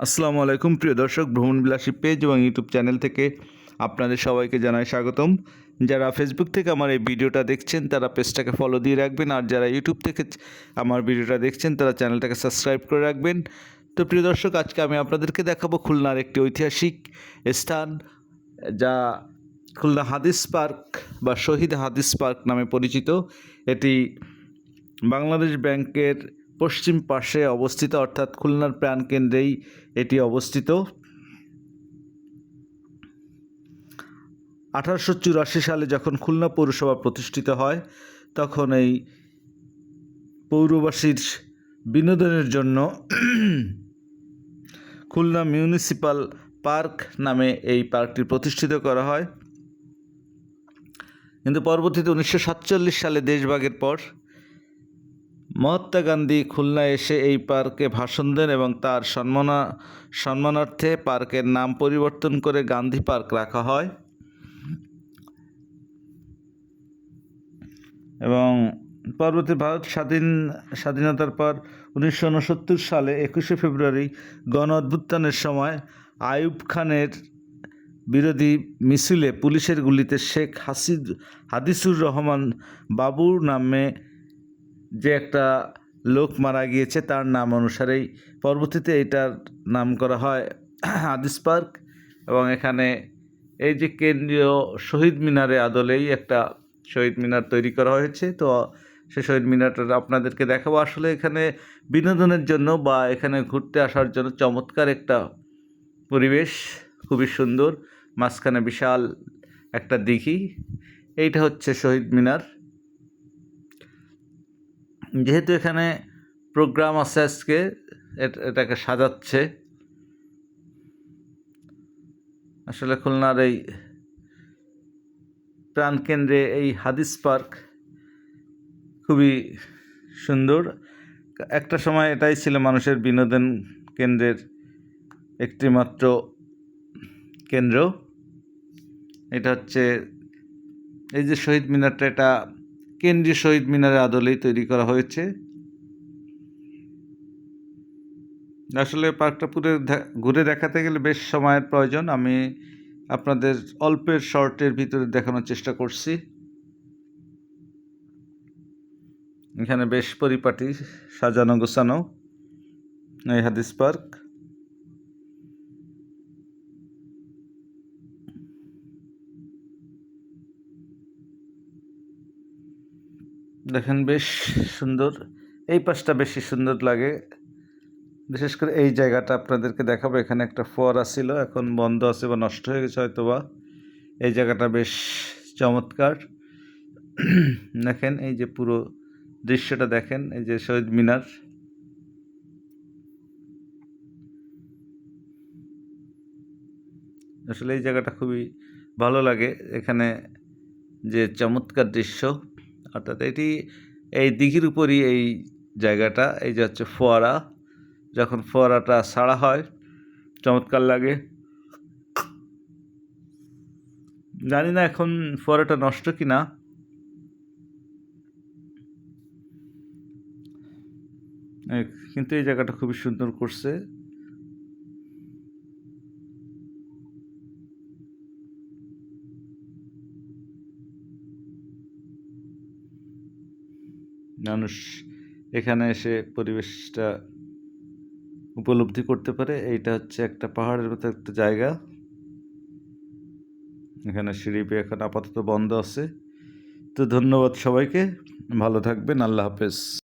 আসসালামু আলাইকুম, প্রিয় দর্শক ভ্রমণবিলাসী পেজ এবং ইউটিউব চ্যানেল থেকে আপনাদের সবাইকে জানাই স্বাগতম। যারা ফেসবুক থেকে আমার এই ভিডিওটা দেখছেন, তারা পেজটাকে ফলো দিয়ে রাখবেন। আর যারা ইউটিউব থেকে আমার ভিডিওটা দেখছেন, তারা চ্যানেলটাকে সাবস্ক্রাইব করে রাখবেন। তো প্রিয় দর্শক, আজকে আমি আপনাদেরকে দেখাবো খুলনার একটি ঐতিহাসিক স্থান, যা খুলনা হাদিস পার্ক বা শহীদ হাদিস পার্ক নামে পরিচিত। এটি বাংলাদেশ ব্যাংকের পশ্চিম পাশে অবস্থিত, অর্থাৎ খুলনার প্রাণকেন্দ্রেই এটি অবস্থিত। আঠারোশো চুরাশি সালে যখন খুলনা পৌরসভা প্রতিষ্ঠিত হয়, তখন এই পৌরবাসীর বিনোদনের জন্য খুলনা মিউনিসিপাল পার্ক নামে এই পার্কটি প্রতিষ্ঠিত করা হয়। কিন্তু পরবর্তীতে উনিশশো সাতচল্লিশ সালে দেশভাগের পর মহাত্মা গান্ধী খুলনা এসে এই পার্কে ভাষণ দেন এবং তার সম্মানা, সম্মানার্থে পার্কের নাম পরিবর্তন করে গান্ধী পার্ক রাখা হয়। এবং পরবর্তী ভারত স্বাধীন, স্বাধীনতার পর উনিশশো উনসত্তর সালে একুশে ফেব্রুয়ারি গণ অভ্যুত্থানের সময় আইয়ুব খানের বিরোধী মিছিলে পুলিশের গুলিতে শেখ হাসিদ, হাদিসুর রহমান বাবুর নামে যে একটা লোক মারা গিয়েছে, তার নাম অনুসারেই পরবর্তীতে এটার নাম করা হয় হাদিস পার্ক এবং এখানে এই যে কেন্দ্রীয় শহীদ মিনারে আদলেই একটা শহীদ মিনার তৈরি করা হয়েছে। তো সে শহীদ মিনারটা আপনাদেরকে দেখাবো। আসলে এখানে বিনোদনের জন্য বা এখানে ঘুরতে আসার জন্য চমৎকার একটা পরিবেশ, খুবই সুন্দর, মাঝখানে বিশাল একটা দিঘি। এইটা হচ্ছে শহীদ মিনার। যেহেতু এখানে প্রোগ্রাম আছে আজকে, এট- এটাকে সাজাচ্ছে। আসলে খুলনার এই প্রাণকেন্দ্রে এই হাদিস পার্ক খুবই সুন্দর। একটা সময় এটাই ছিল মানুষের বিনোদন কেন্দ্রের একটি মাত্র কেন্দ্র। এটা হচ্ছে এই যে শহীদ মিনারটা, এটা কেন্দ্রীয় শহীদ মিনারের আদলেই তৈরি করা হয়েছে। আসলে পার্কটা পুরো ঘুরে দেখাতে গেলে বেশ সময়ের প্রয়োজন। আমি আপনাদের অল্পের শর্টের ভিতরে দেখানোর চেষ্টা করছি। এখানে বেশ পরিপাটি, সাজানো গোছানো এই হাদিস পার্ক। দেখেন বেশ সুন্দর, এই পাশটা বেশি সুন্দর লাগে। বিশেষ করে এই জায়গাটা আপনাদেরকে দেখাবো, এখানে একটা ফোয়ারা ছিল, এখন বন্ধ আছে বা নষ্ট হয়ে গেছে হয়তো বা এই জায়গাটা বেশ চমৎকার। দেখেন এই যে পুরো দৃশ্যটা দেখেন, এই যে শহীদ মিনার। আসলে এই জায়গাটা খুবই ভালো লাগে, এখানে যে চমৎকার দৃশ্য। অর্থাৎ এটি এই দিঘির উপরই এই জায়গাটা, এই যে হচ্ছে ফোয়ারা। যখন ফোয়ারাটা ছাড়া হয়, চমৎকার লাগে। জানি না এখন ফোয়ারাটা নষ্ট কি না কিন্তু এই জায়গাটা খুবই সুন্দর করছে। মানুষ এখানে এসে পরিবেশটা উপলব্ধি করতে পারে। এইটা হচ্ছে একটা পাহাড়ের মতো একটা জায়গা। এখানে সিঁড়ি এখন আপাতত বন্ধ আছে। তো ধন্যবাদ সবাইকে। ভালো থাকবেন। আল্লাহ হাফেজ।